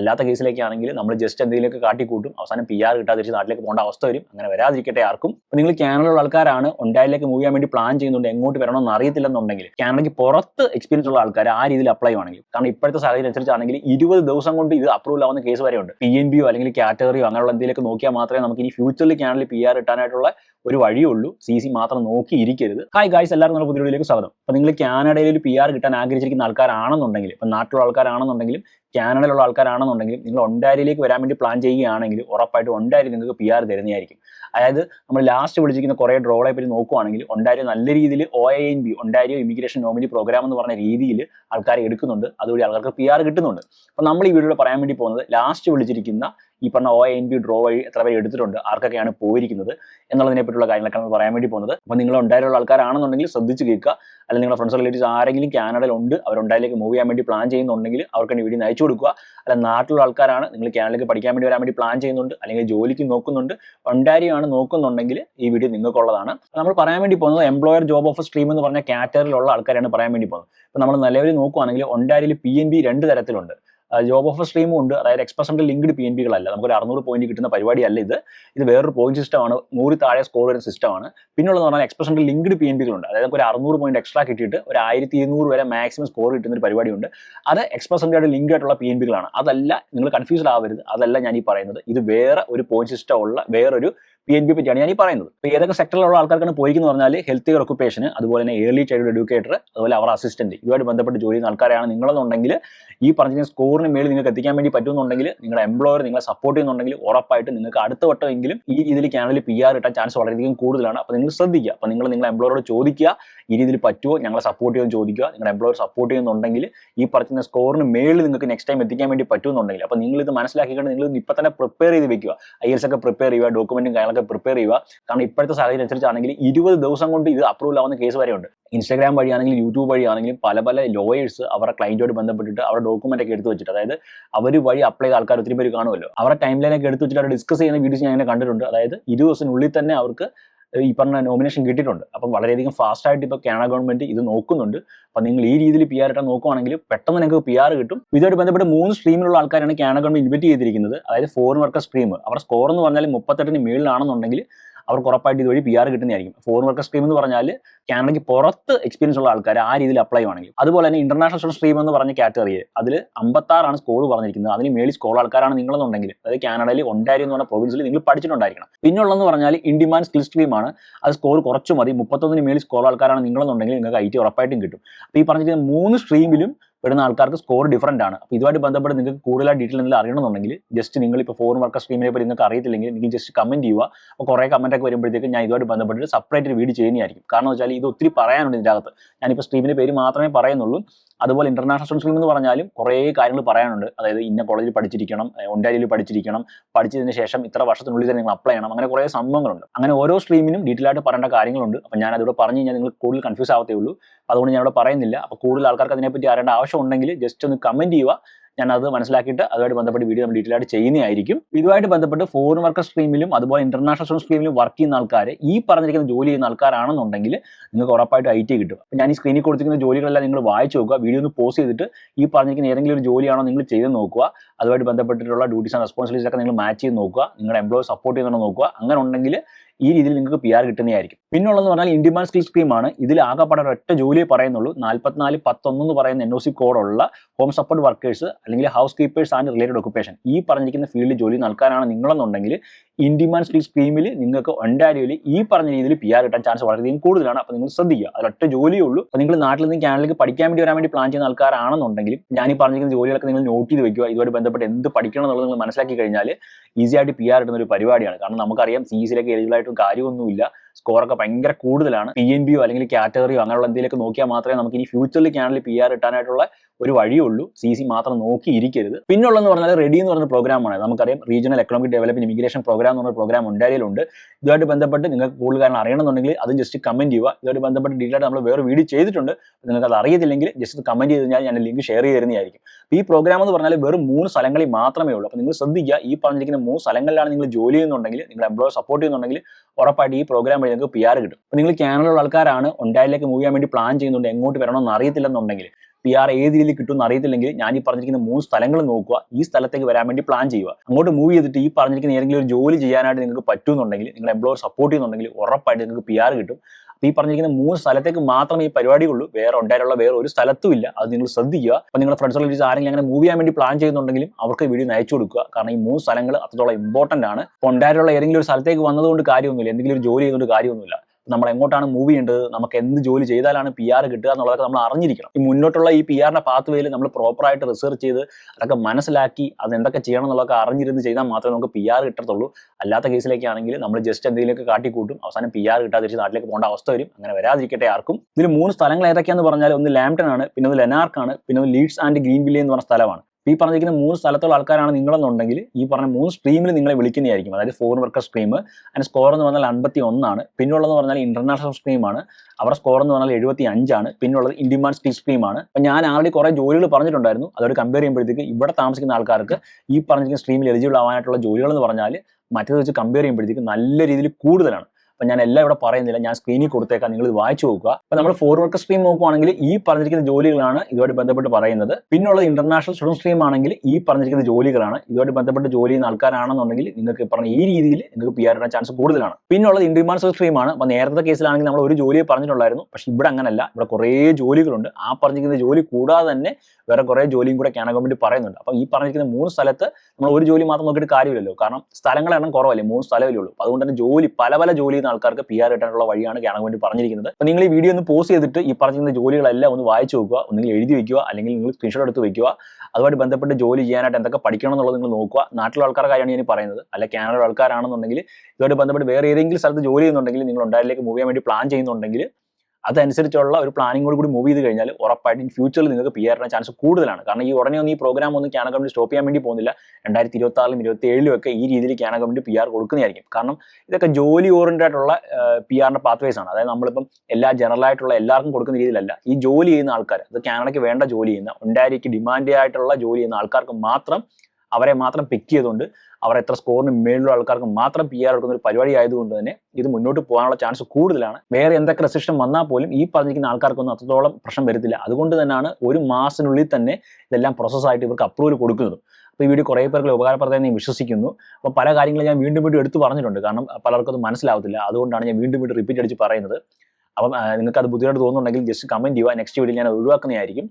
അല്ലാത്ത കേസിലേക്കാണെങ്കിൽ നമ്മൾ ജസ്റ്റ് എന്തെങ്കിലുമൊക്കെ കാട്ടിക്കൂട്ടും. അവസാനം പി ആർ കിട്ടാതെ നാട്ടിലേക്ക് പോകേണ്ട അവസ്ഥ വരും. അങ്ങനെ വരാതിരിക്കട്ടെ ആർക്കും. നിങ്ങൾ കാനഡയിലുള്ള ആൾക്കാരാണ്. ഒണ്ടായിലേക്ക് മൂവ് ചെയ്യാൻ വേണ്ടി പ്ലാൻ ചെയ്യുന്നുണ്ട്. എങ്ങോട്ട് വരണമെന്ന് അറിയത്തില്ലെന്നുണ്ടെങ്കിൽ കാനഡയ്ക്ക് പുറത്ത് എക്സ്പീരിയൻസ് ഉള്ള ആൾക്കാർ ആ രീതിയിൽ അപ്ലൈ ആണെങ്കിൽ കാരണം ഇപ്പോഴത്തെ സാഹചര്യം അനുസരിച്ചാണെങ്കിൽ ഇരുപത് ദിവസം കൊണ്ട് ഇത് അപ്രൂവൽ ആവുന്ന കേസ് വരെയുണ്ട്. പി എൻ ബിയോ അല്ലെങ്കിൽ കാറ്റഗറിയോ അങ്ങനെയുള്ള എന്തെങ്കിലുമൊക്കെ നോക്കിയാൽ മാത്രമേ നമുക്ക് ഇനി ഫ്യൂച്ചറിൽ കാനഡയിൽ പി ആർ കിട്ടാനായിട്ടുള്ള ഒരു വഴിയുള്ളൂ സി സി മാത്രം നോക്കി ഇരിക്കരുത്. ഹായ് ഗായ്സ് എല്ലാവരും നമ്മുടെ പുതിയ വീഡിയോയിലേക്ക് സ്വാഗതം. അപ്പോൾ നിങ്ങൾ കാനഡയിൽ ഒരു പി ആർ കിട്ടാൻ ആഗ്രഹിച്ചിരിക്കുന്ന ആൾക്കാരാണെന്നുണ്ടെങ്കിൽ ഇപ്പം നാട്ടിലുള്ള ആൾക്കാരാണെന്നുണ്ടെങ്കിലും കാനഡയിലുള്ള ആൾക്കാരാണെന്നുണ്ടെങ്കിലും നിങ്ങൾ ഒണ്ടാരിയിലേക്ക് വരാൻ വേണ്ടി പ്ലാൻ ചെയ്യുകയാണെങ്കിൽ ഉറപ്പായിട്ട് ഒണ്ടാരി നിങ്ങൾക്ക് പി ആർ തരുന്നതായിരിക്കും. അതായത് നമ്മൾ ലാസ്റ്റ് വിളിച്ചിരിക്കുന്ന കുറേ ഡ്രോളെ പറ്റി നോക്കുവാണെങ്കിൽ ഒണ്ടാരി നല്ല രീതിയിൽ O I N P Ontario immigration nominee program എന്ന് പറഞ്ഞ രീതിയിൽ ആൾക്കാരെ എടുക്കുന്നുണ്ട്. അതുവഴി ആൾക്കാർക്ക് പി ആർ കിട്ടുന്നുണ്ട്. അപ്പോൾ നമ്മൾ ഈ വീഡിയോയിൽ പറയാൻ വേണ്ടി പോകുന്നത് ലാസ്റ്റ് വിളിച്ചിരിക്കുന്ന ഈ പറഞ്ഞ ഒ എൻ ബി ഡ്രോ വഴി എത്ര പേര് എടുത്തിട്ടുണ്ട് ആർക്കൊക്കെയാണ് പോയിരിക്കുന്നത് എന്നുള്ളതിനെ പറ്റിയുള്ള കാര്യങ്ങളൊക്കെ നമ്മൾ പറയാൻ വേണ്ടി പോകുന്നത്. അപ്പോൾ നിങ്ങൾ ഉണ്ടായിട്ടുള്ള ആൾക്കാരാണെന്നുണ്ടെങ്കിൽ ശ്രദ്ധിച്ച് കേൾക്കുക. അല്ലെങ്കിൽ നിങ്ങളുടെ ഫ്രണ്ട്സ് റിലേറ്റീവ്സ് ആരെങ്കിലും കാനഡയിൽ ഉണ്ട് അവർ ഉണ്ടായിലേക്ക് മൂവ് ചെയ്യാൻ വേണ്ടി പ്ലാൻ ചെയ്യുന്നുണ്ടെങ്കിൽ അവർക്ക് വീഡിയോ അയച്ചു കൊടുക്കുക. അല്ല നാട്ടിലുള്ള ആൾക്കാരാണ് നിങ്ങൾ കാനഡയിലേക്ക് പഠിക്കാൻ വേണ്ടി വരാൻ വേണ്ടി പ്ലാൻ ചെയ്യുന്നുണ്ട് അല്ലെങ്കിൽ ജോലിക്ക് നോക്കുന്നുണ്ട് ഒണ്ടാരിയോ ആണ് നോക്കുന്നുണ്ടെങ്കിൽ ഈ വീഡിയോ നിങ്ങൾക്കുള്ളതാണ്. നമ്മൾ പറയാൻ വേണ്ടി പോകുന്നത് എംപ്ലോയർ ജോബ് ഓഫ് സ്ട്രീം എന്ന് പറഞ്ഞ കാറ്റഗറിയിലുള്ള ആൾക്കാരാണ് പറയാൻ വേണ്ടി പോകുന്നത്. അപ്പോൾ നമ്മൾ നിലവിൽ നോക്കുകയാണെങ്കിൽ ഒണ്ടാരിയിൽ പി എൻ ബി രണ്ട് തരത്തിലുണ്ട്. ജോബ് ഓഫർ സ്ട്രീമും ഉണ്ട്. അതായത് express entry linked P N പികളല്ല നമുക്കൊരു അറുന്നൂറ് പോയിന്റ് കിട്ടുന്ന പരിപാടിയല്ല ഇത്. ഇത് വേറൊരു പോയിന്റ് സിസ്റ്റമാണ് നൂറ് താഴെ സ്കോർ വരുന്ന സിസ്റ്റമാണ് പിന്നുള്ളതെന്ന് പറഞ്ഞാൽ express entry linked P N പികളുണ്ട് അതായത് നമുക്ക് ഒരു അറുന്നൂറ് പോയിന്റ് എക്സ്ട്രാ കിട്ടിയിട്ട് ഒരു ആയിരത്തി ഇരുന്നൂറ് വരെ മാക്സിമം സ്കോർ കിട്ടുന്ന ഒരു പരിപാടിയുണ്ട്. അത് എക്സ്പ്രസന്റ് ആയിട്ട് ലിങ്ക് ആയിട്ടുള്ള പി എൻ പികളാണ് അതല്ല നിങ്ങൾ കൺഫ്യൂസ്ഡ് ആവരുത്. അതല്ല ഞാൻ ഈ പറയുന്നത്. ഇത് വേറെ ഒരു പോയിന്റ് സിസ്റ്റം ഉള്ള വേറൊരു പി എൻ ബി പറ്റിയാണ് ഞാൻ ഈ പറയുന്നത്. ഇപ്പോൾ ഏതൊക്കെ സെക്ടറിലുള്ള ആൾക്കാർക്കാണ് പോയിരിക്കുന്നത് പറഞ്ഞാൽ ഹെൽത്ത് കെയർ ഒക്കുപേഷന് അതുപോലെ തന്നെ ഏർലി ചൈൽഡ് എഡ്യൂക്കേറ്റർ അതുപോലെ അവർ അസിസ്റ്റന്റ് ഇതുമായിട്ട് ബന്ധപ്പെട്ട് ജോലി ചെയ്യുന്ന ആൾക്കാരാണ് നിങ്ങളെന്നുണ്ടെങ്കിൽ ഈ പറഞ്ഞ സ്കോറിന് മേളിൽ നിങ്ങൾക്ക് എത്തിക്കാൻ വേണ്ടി പറ്റുന്നുണ്ടെങ്കിൽ നിങ്ങളുടെ എംപ്ലോയർ നിങ്ങളെ സപ്പോർട്ട് ചെയ്യുന്നുണ്ടെങ്കിൽ ഉറപ്പായിട്ട് നിങ്ങൾക്ക് അടുത്ത വട്ടമെങ്കിലും ഈ രീതിയിൽ ക്യാനലിൽ പി ആർ കിട്ടാൻ ചാൻസ് വളരെയധികം കൂടുതലാണ്. അപ്പോൾ നിങ്ങൾ ശ്രദ്ധിക്കുക. അപ്പോൾ നിങ്ങൾ നിങ്ങളുടെ എംപ്ലോയറോട് ചോദിക്കുക. ഈ രീതിയിൽ പറ്റുമോ ഞങ്ങളെ സപ്പോർട്ട് ചെയ്യുമെന്ന് ചോദിക്കുക. നിങ്ങളുടെ എംപ്ലോയർ സപ്പോർട്ട് ചെയ്യുന്നുണ്ടെങ്കിൽ ഈ പറഞ്ഞ സ്കോറിന് മേളിൽ നിങ്ങൾക്ക് നെക്സ്റ്റ് ടൈം എത്തിക്കാൻ വേണ്ടി പറ്റുമെന്നുണ്ടെങ്കിൽ. അപ്പോൾ നിങ്ങൾ ഇത് മനസ്സിലാക്കിക്കൊണ്ട് നിങ്ങൾ ഇപ്പം തന്നെ പ്രിപ്പയർ ചെയ്ത് വെക്കുക. ഐ എൽസ് ഒക്കെ പ്രിപ്പയർ ചെയ്യുക ഡോക്യുമെന്റും കാര്യങ്ങളൊക്കെ പ്രിപ്പയർ ചെയ്യുക. കാരണം ഇപ്പോഴത്തെ സാഹചര്യം അനുസരിച്ചാണെങ്കിൽ ഇരുപത് ദിവസം കൊണ്ട് ഇത് അപ്രൂവൽ ആവുന്ന കേസ് വരെയുണ്ട് ഇൻസ്റ്റാഗ്രാം വഴിയാണെങ്കിലും യൂട്യൂബ് വഴിയാണെങ്കിലും പല പല ലോയേഴ്സ് അവരുടെ ക്ലയന്റോട് ബന്ധപ്പെട്ടിട്ട് അവരുടെ ഡോക്യുമെന്റ് ഒക്കെ എടുത്ത് വെച്ചിട്ട് അതായത് അവർ വഴി അപ്ലൈ ചെയ്ത ആൾക്കാർ ഒത്തിരി പേര് കാണുമല്ലോ. അവരുടെ ടൈം ലൈനൊക്കെ എടുത്ത് വെച്ചിട്ട് അവർ ഡിസ്കസ് ചെയ്യുന്ന വീഡിയോസ് ഞാൻ അങ്ങനെ കണ്ടിട്ടുണ്ട്. അതായത് ഇരുപത് ദിവസത്തിനുള്ളിൽ തന്നെ അവർക്ക് ഈ പറഞ്ഞ നോമിനേഷൻ കിട്ടിയിട്ടുണ്ട്. അപ്പം വളരെയധികം ഫാസ്റ്റ് ആയിട്ട് ഇപ്പോൾ കാനഡ ഗവൺമെന്റ് ഇത് നോക്കുന്നുണ്ട്. അപ്പം നിങ്ങൾ ഈ രീതിയിൽ പി ആർ ഇട്ടാൽ നോക്കുവാണെങ്കിൽ പെട്ടെന്ന് നിങ്ങൾക്ക് പി ആർ കിട്ടും. ഇതുമായിട്ട് ബന്ധപ്പെട്ട് മൂന്ന് സ്ട്രീമിലുള്ള ആൾക്കാരാണ് കാനഡ ഗവൺമെന്റ് ഇൻവൈറ്റ് ചെയ്തിരിക്കുന്നത്. അതായത് ഫോറിൻ വർക്കർ സ്ട്രീം അവരുടെ സ്കോർ എന്ന് പറഞ്ഞാൽ മുപ്പത്തെട്ടിന് മേളിലാണെന്നുണ്ടെങ്കിൽ അവർക്ക് ഉറപ്പായിട്ട് ഇതുവഴി പി ആർ കിട്ടുന്നതായിരിക്കും. ഫോറിൻ വർക്കർ സ്ട്രീം എന്ന് പറഞ്ഞാൽ കാനഡയ്ക്ക് പുറത്ത് എക്സ്പീരിയൻസ് ഉള്ള ആൾക്കാർ ആ രീതിയിൽ അപ്ലൈ ആണെങ്കിൽ. അതുപോലെ തന്നെ ഇന്റർനാഷണൽ സ്റ്റുഡന്റ് സ്ട്രീം എന്ന് പറഞ്ഞ കാറ്റഗറിയിൽ അതിൽ അമ്പത്താറാണ് സ്കോർ പറഞ്ഞിരിക്കുന്നത്. അതിന് മേളിൽ സ്കോർ ആൾക്കാരാണ് നിങ്ങളെന്നുണ്ടെങ്കിൽ അതായത് കാനഡയിൽ ഒണ്ടാരി എന്ന് പറഞ്ഞ പ്രൊവിൻസിൽ നിങ്ങൾ പഠിച്ചിട്ടുണ്ടായിരിക്കണം. പിന്നുള്ളതെന്ന് പറഞ്ഞാൽ ഇൻഡിമാൻഡ് സ്കിൽ സ്ട്രീമാണ് അത് സ്കോർ കുറച്ചു മതി. മുപ്പത്തൊന്നിന് മേളിൽ സ്കോർ ആൾക്കാരാണ് നിങ്ങളെന്നുണ്ടെങ്കിൽ നിങ്ങൾക്ക് ഐ ടി ഉറപ്പായിട്ടും കിട്ടും. അപ്പോൾ ഈ പറഞ്ഞിരിക്കുന്ന മൂന്ന് സ്ട്രീമിലും പെടുന്ന ആൾക്കാർക്ക് സ്കോർ ഡിഫറന്റ് ആണ്. അപ്പോൾ ഇതുമായിട്ട് ബന്ധപ്പെട്ട് നിങ്ങൾക്ക് കൂടുതൽ ഡീറ്റെയിൽ എന്തെങ്കിലും അറിയണമെന്നുണ്ടെങ്കിൽ ജസ്റ്റ് നിങ്ങൾ ഇപ്പോൾ ഫോറിൻ വർക്കർ സ്ട്രീമിനെ പറ്റി നിങ്ങൾക്ക് അറിയത്തില്ലെങ്കിൽ നിങ്ങൾ ജസ്റ്റ് കമന്റ് ചെയ്യുക. അപ്പോൾ കുറേ കമന്റ് ഒക്കെ വരുമ്പോഴത്തേക്ക് ഞാൻ ഇതുമായിട്ട് ബന്ധപ്പെട്ട് സെപ്പറേറ്റ് വീഡിയോ ചെയ്യുന്നതായിരിക്കും. കാരണം വെച്ചാൽ ഇത് ഒത്തിരി പറയാനുണ്ട് ഇതിനകത്ത് ഞാനിപ്പോൾ സ്ട്രീമിന്റെ പേര് മാത്രമേ പറയുന്നുള്ളൂ. അതുപോലെ ഇന്റർനാഷണൽ സ്റ്റുഡൻസിൽ എന്ന് പറഞ്ഞാലും കുറേ കാര്യങ്ങൾ പറയാനുണ്ട്. അതായത് ഇന്ന കോളേജിൽ പഠിച്ചിരിക്കണം ഒണ്ടാരിയിൽ പഠിച്ചിരിക്കണം പഠിച്ചതിന് ശേഷം ഇത്ര വർഷത്തിനുള്ളിൽ തന്നെ നിങ്ങൾ അപ്ലൈ ചെയ്യണം അങ്ങനെ കുറേ സംഭവങ്ങളുണ്ട്. അങ്ങനെ ഓരോ സ്ട്രീമിനും ഡീറ്റെയിൽ ആയിട്ട് പറയേണ്ട കാര്യങ്ങളുണ്ട്. അപ്പോൾ ഞാൻ അതിവിടെ പറഞ്ഞു കഴിഞ്ഞാൽ നിങ്ങൾ കൂടുതൽ കൺഫ്യൂസ് ആവത്തേ ഉള്ളൂ. അതുകൊണ്ട് ഞാൻ ഇവിടെ പറയുന്നില്ല. അപ്പോൾ കൂടുതൽ ആൾക്കാർക്ക് അതിനെപ്പറ്റി അറിയേണ്ട ആവശ്യം ഉണ്ടെങ്കിൽ ജസ്റ്റ് ഒന്ന് കമന്റ് ചെയ്യുക. ഞാൻ അത് മനസ്സിലാക്കിയിട്ട് അതുമായിട്ട് ബന്ധപ്പെട്ട് വീഡിയോ നമ്മൾ ഡീറ്റെയിൽ ആയിട്ട് ചെയ്യുന്നതായിരിക്കും. ഇതുമായിട്ട് ബന്ധപ്പെട്ട് ഫോറിൻ വർക്കർ സ്ട്രീമിലും അതുപോലെ ഇന്റർനാഷണൽ സ്ട്രീമിലും വർക്ക് ചെയ്യുന്ന ആൾക്കാർ ഈ പറഞ്ഞിരിക്കുന്ന ജോലി ചെയ്യുന്ന ആൾക്കാരാണെന്നുണ്ടെങ്കിൽ നിങ്ങൾക്ക് ഉറപ്പായിട്ട് ഐ ടി കിട്ടും. അപ്പം ഞാൻ ഈ സ്ക്രീനിൽ കൊടുത്തിരിക്കുന്ന ജോലികളെല്ലാം നിങ്ങൾ വായിച്ചു നോക്കുക വീഡിയോ ഒന്ന് പോസ്റ്റ് ചെയ്തിട്ട് ഈ പറഞ്ഞിരിക്കുന്ന ഏതെങ്കിലും ഒരു ജോലിയാണോ നിങ്ങൾ ചെയ്ത് നോക്കുക അതുമായിട്ട് ബന്ധപ്പെട്ടിട്ടുള്ള ഡ്യൂട്ടീസ് ആൻഡ് റെസ്പോൺസിബിലിറ്റീസ് ഒക്കെ നിങ്ങൾ മാച്ച് ചെയ്ത് നോക്കുക നിങ്ങളുടെ എംപ്ലോയർ സപ്പോർട്ട് ചെയ്യുന്നുണ്ടോ നോക്കുക. അങ്ങനെ ഉണ്ടെങ്കിൽ ഈ രീതിയിൽ നിങ്ങൾക്ക് പി ആർ കിട്ടുന്നതായിരിക്കും. പിന്നുള്ളതെന്ന് പറഞ്ഞാൽ ഇൻഡിമാൻഡ് സ്കിൽ സ്കീമാണ് ഇതിൽ ആകെപ്പാടെ ഒറ്റ ജോലിയെ പറയുന്നുള്ളൂ. നാൽപ്പത്തിനാല് പത്തൊന്ന് എന്ന് പറയുന്ന എൻ ഒ സി കോഡുള്ള ഹോം സപ്പോർട്ട് വർക്കേഴ്സ് അല്ലെങ്കിൽ housekeepers and related occupation ഈ പറഞ്ഞിരിക്കുന്ന ഫീൽഡിൽ ജോലി നൽകാനാണ് നിങ്ങളെന്നുണ്ടെങ്കിൽ ഇൻഡിമാൻഡ് സ്കിൽ സ്കീമിൽ നിങ്ങൾക്ക് ഒണ്ടാരിയോയിൽ ഈ പറഞ്ഞ രീതിയിൽ പി ആർ കിട്ടാൻ ചാൻസ് വളരെയധികം കൂടുതലാണ്. അപ്പോൾ നിങ്ങൾ ശ്രദ്ധിക്കുക. അതിലൊറ്റ ജോലിയേ ഉള്ളൂ. അപ്പോൾ നിങ്ങൾ നാട്ടിൽ നിന്ന് കാനഡയിലേക്ക് പഠിക്കാൻ വേണ്ടി വരാൻ വേണ്ടി പ്ലാൻ ചെയ്യുന്ന ആൾക്കാരാണെന്നുണ്ടെങ്കിൽ ഞാൻ ഈ പറഞ്ഞിരിക്കുന്ന ജോലികളൊക്കെ നിങ്ങൾ നോട്ട് ചെയ്ത് വെക്കുക. ഇതുമായി ബന്ധപ്പെട്ട് എന്ത് പഠിക്കണം എന്നുള്ളത് നിങ്ങൾ മനസ്സിലാക്കി കഴിഞ്ഞാൽ ഈസി ആയിട്ട് പി ആർ കിട്ടുന്ന ഒരു പരിപാടിയാണ്. കാരണം നമുക്കറിയാം സി സിയിലേക്ക് എലിജിബിൾ ആയിട്ടും കാര്യമൊന്നുമില്ല. സ്കോറൊക്കെ ഭയങ്കര കൂടുതലാണ്. പി എൻ ബിയോ അല്ലെങ്കിൽ കാറ്റഗറിയോ അങ്ങനെയുള്ള എന്തെങ്കിലുമൊക്കെ നോക്കിയാൽ മാത്രമേ നമുക്ക് ഇനി ഫ്യൂച്ചറിൽ ചാനലിൽ പി ആർ കിട്ടാനായിട്ടുള്ള ഒരു വഴിയുള്ളൂ സി സി മാത്രം നോക്കിയിരിക്കരുത് പിന്നുള്ളതെന്ന് പറഞ്ഞാൽ റെഡി എന്ന് പറഞ്ഞ പ്രോഗ്രാമാണ് നമുക്കറിയാം regional economic development immigration program എന്ന് പറഞ്ഞ പ്രോഗ്രാം ഉണ്ടായാലുണ്ട് ഇതുമായിട്ട് ബന്ധപ്പെട്ട് നിങ്ങൾക്ക് കൂടുതൽ കാരണം അറിയണമെന്നുണ്ടെങ്കിൽ അത് ജസ്റ്റ് കമന്റ് ചെയ്യുക. ഇതുമായിട്ട് ബന്ധപ്പെട്ട് ഡീറ്റെയിൽ നമ്മൾ വേറെ വീഡിയോ ചെയ്തിട്ടുണ്ട്. നിങ്ങൾക്ക് അത് അറിയത്തില്ലെങ്കിൽ ജസ്റ്റ് കമന്റ് ചെയ്ത് കഴിഞ്ഞാൽ ഞാൻ ലിങ്ക് ഷെയർ ചെയ്ത് തരുന്നതായിരിക്കും. ഈ പ്രോഗ്രാം എന്ന് പറഞ്ഞാൽ വെറും മൂന്ന് സ്ഥലങ്ങളിൽ മാത്രമേ ഉള്ളൂ. അപ്പോൾ നിങ്ങൾ ശ്രദ്ധിക്കുക ഈ പറഞ്ഞിരിക്കുന്ന മൂന്ന് സ്ഥലങ്ങളിലാണ് നിങ്ങൾ ജോലി ചെയ്യുന്നുണ്ടെങ്കിൽ നിങ്ങൾ എംപ്ലോയർ സപ്പോർട്ട് ചെയ്യുന്നുണ്ടെങ്കിൽ ഉറപ്പായിട്ട് ഈ പ്രോഗ്രാം വഴി നിങ്ങൾക്ക് പി ആർ കിട്ടും. അപ്പോൾ നിങ്ങൾ കാനഡയിലുള്ള ആൾക്കാരാണ്. ഒണ്ടായിലേക്ക് മൂവ് ചെയ്യാൻ വേണ്ടി പ്ലാൻ ചെയ്യുന്നുണ്ട്. എങ്ങോട്ട് വരണമെന്ന് അറിയത്തില്ലെന്നുണ്ടെങ്കിൽ. പി ആർ ഏത് രീതിയിൽ കിട്ടുമെന്ന് അറിയത്തില്ലെങ്കിൽ ഞാൻ ഈ പറഞ്ഞിരിക്കുന്ന മൂന്ന് സ്ഥലങ്ങൾ നോക്കുക. ഈ സ്ഥലത്തേക്ക് വരാൻ വേണ്ടി പ്ലാൻ ചെയ്യുക. അങ്ങോട്ട് മൂവ് ചെയ്തിട്ട് ഈ പറഞ്ഞിരിക്കുന്ന ഏതെങ്കിലും ഒരു ജോലി ചെയ്യാനായിട്ട് നിങ്ങൾക്ക് പറ്റുന്നുണ്ടെങ്കിൽ നിങ്ങൾ എംപ്ലോയർ സപ്പോർട്ട് ചെയ്യുന്നുണ്ടെങ്കിൽ ഉറപ്പായിട്ട് നിങ്ങൾക്ക് പി ആർ കിട്ടും. അപ്പോൾ ഈ പറഞ്ഞിരിക്കുന്ന മൂന്ന് സ്ഥലത്തേക്ക് മാത്രമേ ഈ പരിപാടിയുള്ളൂ. വേറെ ഉണ്ടായിട്ടുള്ള വേറെ ഒരു സ്ഥലത്തും ഇല്ല. അത് നിങ്ങൾ ശ്രദ്ധിക്കുക. അപ്പോൾ നിങ്ങളുടെ ഫ്രണ്ട്സ് ആരെങ്കിലും അങ്ങനെ മൂവ് ചെയ്യാൻ വേണ്ടി പ്ലാൻ ചെയ്യുന്നുണ്ടെങ്കിലും അവർക്ക് വീഡിയോ അയച്ചു കൊടുക്കുക. കാരണം ഈ മൂന്ന് സ്ഥലങ്ങൾ അത്രത്തോളം ഇമ്പോർട്ടന്റ് ആണ്. അപ്പോൾ ഉണ്ടായിട്ടുള്ള ഏതെങ്കിലും ഒരു സ്ഥലത്തേക്ക് വന്നതുകൊണ്ട് കാര്യമൊന്നുമില്ല. എന്തെങ്കിലും ഒരു ജോലി ചെയ്തുകൊണ്ട് കാര്യമൊന്നുമില്ല. നമ്മൾ എങ്ങോട്ടാണ് മൂവ് ചെയ്യേണ്ടത്? നമുക്ക് എന്ത് ജോലി ചെയ്താലാണ് പി ആർ കിട്ടുക എന്നുള്ളതൊക്കെ നമ്മൾ അറിഞ്ഞിരിക്കണം. ഈ മുന്നോട്ടുള്ള ഈ പി ആറിന്റെ പാത്ത് വേയിൽ നമ്മൾ പ്രോപ്പറായിട്ട് റിസർച്ച് ചെയ്ത് അതൊക്കെ മനസ്സിലാക്കി അത് എന്തൊക്കെ ചെയ്യണം എന്നുള്ളതൊക്കെ അറിഞ്ഞിരുന്ന് ചെയ്താൽ മാത്രമേ നമുക്ക് പി ആർ കിട്ടത്തുള്ളൂ. അല്ലാത്ത കേസിലേക്കാണെങ്കിൽ നമ്മൾ ജസ്റ്റ് എന്തെങ്കിലുമൊക്കെ കാട്ടിക്കൂട്ടും. അവസാനം പി ആർ കിട്ടാതെ തിരിച്ച് നാട്ടിലേക്ക് പോകേണ്ട അവസ്ഥ വരും. അങ്ങനെ വരാതിരിക്കട്ടെ ആർക്കും. ഇതിൽ മൂന്ന് സ്ഥലങ്ങൾ ഏതൊക്കെയാണെന്ന് പറഞ്ഞാൽ ഒന്ന് ലാംപ്ടൺ ആണ് പിന്നെ ഒന്ന് ലെനാർക്കാണ് പിന്നെ ഒന്ന് ലീഡ്സ് ആൻഡ് ഗ്രീൻ വില്ലേ എന്ന് പറഞ്ഞ സ്ഥലമാണ്. ഈ പറഞ്ഞിരിക്കുന്ന മൂന്ന് സ്ഥലത്തുള്ള ആൾക്കാരാണ് നിങ്ങളെന്നുണ്ടെങ്കിൽ ഈ പറഞ്ഞ മൂന്ന് സ്ട്രീമിൽ നിങ്ങളെ വിളിക്കുന്നതായിരിക്കും. അതായത് ഫോറിൻ വർക്കർ സ്ട്രീം അതിന് സ്കോർ എന്ന് പറഞ്ഞാൽ അൻപത്തി ഒന്നാണ് പിന്നുള്ളതെന്ന് പറഞ്ഞാൽ ഇന്റർനാഷണൽ സ്ട്രീമാണ് അവരുടെ സ്കോർ എന്ന് പറഞ്ഞാൽ എഴുപത്തി അഞ്ചാണ് പിന്നുള്ളത് ഇൻഡിമാൻഡ് സ്കിൽ സ്ട്രീമാണ് അപ്പം ഞാൻ ആൾറെഡി കുറേ ജോലികൾ പറഞ്ഞിട്ടുണ്ടായിരുന്നു. അതോട് കമ്പയർ ചെയ്യുമ്പോഴത്തേക്ക് ഇവിടെ താമസിക്കുന്ന ആൾക്കാർക്ക് ഈ പറഞ്ഞിരിക്കുന്ന സ്ട്രീമിൽ എലിജിബിൾ ആവാനായിട്ടുള്ള ജോലികൾ എന്ന് പറഞ്ഞാൽ മറ്റേത് വെച്ച് കമ്പയർ ചെയ്യുമ്പോഴത്തേക്ക് നല്ല രീതിയിൽ കൂടുതലാണ്. അപ്പം ഞാൻ എല്ലാം ഇവിടെ പറയുന്നില്ല. ഞാൻ സ്ക്രീനിൽ കൊടുത്തേക്കാം. നിങ്ങൾ ഇത് വായിച്ചു നോക്കുക. അപ്പം നമ്മൾ ഫോർ വർക്ക് സ്ട്രീം നോക്കുവാണെങ്കിൽ ഈ പറഞ്ഞിരിക്കുന്ന ജോലികളാണ് ഇതുമായിട്ട് ബന്ധപ്പെട്ട് പറയുന്നത്. പിന്നുള്ളത് ഇന്റർനാഷണൽ സ്റ്റുഡന്റ് സ്ട്രീം ആണെങ്കിൽ ഈ പറഞ്ഞിരിക്കുന്ന ജോലികളാണ് ഇതുമായിട്ട് ബന്ധപ്പെട്ട് ജോലി ചെയ്യുന്ന ആൾക്കാരാണെന്നുണ്ടെങ്കിൽ നിങ്ങൾക്ക് പറഞ്ഞ ഈ രീതിയിൽ നിങ്ങൾക്ക് പി ആർ ഇടാൻ ചാൻസ് കൂടുതലാണ് പിന്നുള്ളത് ഇൻഡിമാൻഡ് സ്ട്രീം ആണ്. അപ്പം നേരത്തെ കേസിലാണെങ്കിൽ നമ്മൾ ഒരു ജോലിയെ പറഞ്ഞിട്ടുണ്ടായിരുന്നു. പക്ഷേ ഇവിടെ അങ്ങനല്ല. ഇവിടെ കുറേ ജോലികളുണ്ട്. ആ പറഞ്ഞിരിക്കുന്ന ജോലി കൂടാതെ തന്നെ വേറെ കുറേ ജോലിയും കൂടെ കാനഡ ഗവൺമെന്റ് പറയുന്നുണ്ട്. അപ്പം ഈ പറഞ്ഞിരിക്കുന്ന മൂന്ന് സ്ഥലത്ത് നമ്മൾ ഒരു ജോലി മാത്രം നോക്കിയിട്ട് കാര്യമില്ലല്ലോ. കാരണം സ്ഥലങ്ങളുടെ എണ്ണം കുറവല്ലേ? മൂന്ന് സ്ഥലമല്ലേ ഉള്ളൂ. അപ്പോൾ അതുകൊണ്ട് തന്നെ ജോലി പല പല ജോലി ആൾക്കാർക്ക് പി ആർ കിട്ടാനുള്ള വഴിയാണ് ഗവൺമെന്റ് പറഞ്ഞിരിക്കുന്നത്. അപ്പോൾ നിങ്ങൾ ഈ വീഡിയോ ഒന്ന് പോസ്റ്റ് ചെയ്തിട്ട് ഈ പറഞ്ഞിരുന്ന ജോലികളെല്ലാം ഒന്ന് വായിച്ചു നോക്കുക ഒന്നുകിൽ എഴുതി വെക്കുക അല്ലെങ്കിൽ നിങ്ങൾ സ്ക്രീൻഷോട്ട് എടുത്ത് വെക്കുക. അതുമായിട്ട് ബന്ധപ്പെട്ട് ജോലി ചെയ്യാനായിട്ട് എന്തൊക്കെ പഠിക്കണം എന്നുള്ളത് നിങ്ങൾ നോക്കുക. നാട്ടിലെ ആൾക്കാരുടെ കാര്യമാണ് ഞാൻ പറയുന്നത്. അല്ല കാനഡ ആൾക്കാരാണെന്നുണ്ടെങ്കിൽ ഇതുമായിട്ട് ബന്ധപ്പെട്ട് വേറെ ഏതെങ്കിലും സ്ഥലത്ത് ജോലി ചെയ്യുന്നുണ്ടെങ്കിൽ നിങ്ങൾ ഉണ്ടായിലേക്ക് മൂവ് ചെയ്യാൻ വേണ്ടി പ്ലാൻ ചെയ്യുന്നുണ്ടെങ്കിൽ അതനുസരിച്ചുള്ള ഒരു പ്ലാനിങ്ങോട് കൂടി മൂവ് ചെയ്ത് കഴിഞ്ഞാൽ ഉറപ്പായിട്ടും ഫ്യൂച്ചറിൽ നിങ്ങൾക്ക് പി ആറിന് ചാൻസ് കൂടുതലാണ്. കാരണം ഈ ഉടനെ ഒന്നും ഈ പ്രോഗ്രാം ഒന്നും കാനഡ ഗവൺമെന്റ് സ്റ്റോപ്പ് ചെയ്യാൻ വേണ്ടി പോകുന്നില്ല. രണ്ടായിരത്തി ഇരുപത്തി ആറിലും ഇരുപത്തി ഏഴിലും ഒക്കെ ഈ രീതിയിൽ കാനഡ ഗവൺമെന്റ് പി ആർ കൊടുക്കുന്നതായിരിക്കും. കാരണം ഇതൊക്കെ ജോലി ഓറിയന്റഡ് ആയിട്ടുള്ള പി ആറിന്റെ പാത്വേസ് ആണ്. അതായത് നമ്മളിപ്പം എല്ലാ ജനറൽ ആയിട്ടുള്ള എല്ലാവർക്കും കൊടുക്കുന്ന രീതിയിലല്ല ഈ ജോലി ചെയ്യുന്ന ആൾക്കാർ അത് കാനഡയ്ക്ക് വേണ്ട ജോലി ചെയ്യുന്ന ഉണ്ടായിരിക്കും ഡിമാൻഡ് ആയിട്ടുള്ള ജോലി ചെയ്യുന്ന ആൾക്കാർക്ക് മാത്രം അവരെ മാത്രം പിക്ക് ചെയ്തുകൊണ്ട് അവർ എത്ര സ്കോറിന് മേളിലുള്ള ആൾക്കാർക്ക് മാത്രം പി ആർ എടുക്കുന്ന ഒരു പരിപാടി ആയതുകൊണ്ട് തന്നെ ഇത് മുന്നോട്ട് പോകാനുള്ള ചാൻസ് കൂടുതലാണ്. വേറെ എന്തൊക്കെ റെസിഷൻ വന്നാൽ പോലും ഈ പറഞ്ഞിരിക്കുന്ന ആൾക്കാർക്കൊന്നും അത്രത്തോളം പ്രശ്നം വരത്തില്ല. അതുകൊണ്ട് തന്നെയാണ് ഒരു മാസത്തിനുള്ളിൽ തന്നെ ഇതെല്ലാം പ്രോസസ്സായിട്ട് ഇവർക്ക് അപ്രൂവൽ കൊടുക്കുന്നത്. അപ്പോൾ ഈ വീഡിയോ കുറേ പേർക്ക് ഉപകാരപ്രദമായി ഞാൻ വിശ്വസിക്കുന്നു. അപ്പോൾ പല കാര്യങ്ങളും ഞാൻ വീണ്ടും വീണ്ടും എടുത്തു പറഞ്ഞിട്ടുണ്ട്. കാരണം പലർക്കും അത് മനസ്സിലാവത്തില്ല. അതുകൊണ്ടാണ് ഞാൻ വീണ്ടും വീണ്ടും റിപ്പീറ്റ് അടിച്ച് പറയുന്നത്. അപ്പം നിങ്ങൾക്ക് അത് ബുദ്ധിമുട്ട് തോന്നുന്നുണ്ടെങ്കിൽ ജസ്റ്റ് കമന്റ് ചെയ്യുക. നെക്സ്റ്റ് വീഡിയോ ഞാൻ ഒഴിവാക്കുന്നതായിരിക്കും.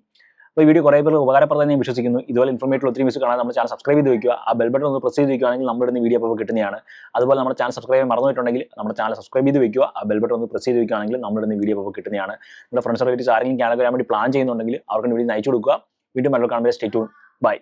അപ്പോൾ ഈ വീഡിയോ കുറേ പേർക്ക് ഉപകാരപ്രദമായി ഞാൻ വിശ്വസിക്കുന്നു. ഇതുപോലെ ഇൻഫോർമേറ്റീവ് ഒത്തിരി വീഡിയോസ് കാണാൻ നമ്മുടെ ചാനൽ സബ്സ്ക്രൈബ് ചെയ്ത് വയ്ക്കുക ആ ബെൽ ബട്ടൺ ഒന്ന് പ്രസ് ചെയ്ത് വയ്ക്കുകയാണെങ്കിൽ നമ്മുടെ വീഡിയോ അപ്പോൾ കിട്ടുന്നതാണ്. അതുപോലെ നമ്മുടെ ചാനൽ സബ്സ്ക്രൈബ് മറന്നിട്ടുണ്ടെങ്കിൽ നമ്മുടെ ചാനൽ സബ്സ്ക്രൈബ് ചെയ്ത് വയ്ക്കുക ആ ബെൽ ബട്ടൺ ഒന്ന് പ്രസ് ചെയ്ത് വയ്ക്കുകയാണെങ്കിൽ നമ്മുടെ വീഡിയോ അപ്പോൾ കിട്ടുന്നതാണ്. നമ്മുടെ ഫ്രണ്ട്സ് റിലേറ്റീവ്സ് ആരെങ്കിലും കാനഡ വരാൻ വേണ്ടി പ്ലാൻ ചെയ്യുന്നുണ്ടെങ്കിൽ അവർക്ക് വേണ്ടി അയച്ചു കൊടുക്കുക. വീണ്ടും മറ്റൊരു കാണുമ്പോൾ സ്റ്റേ ട്യൂൺ ബൈ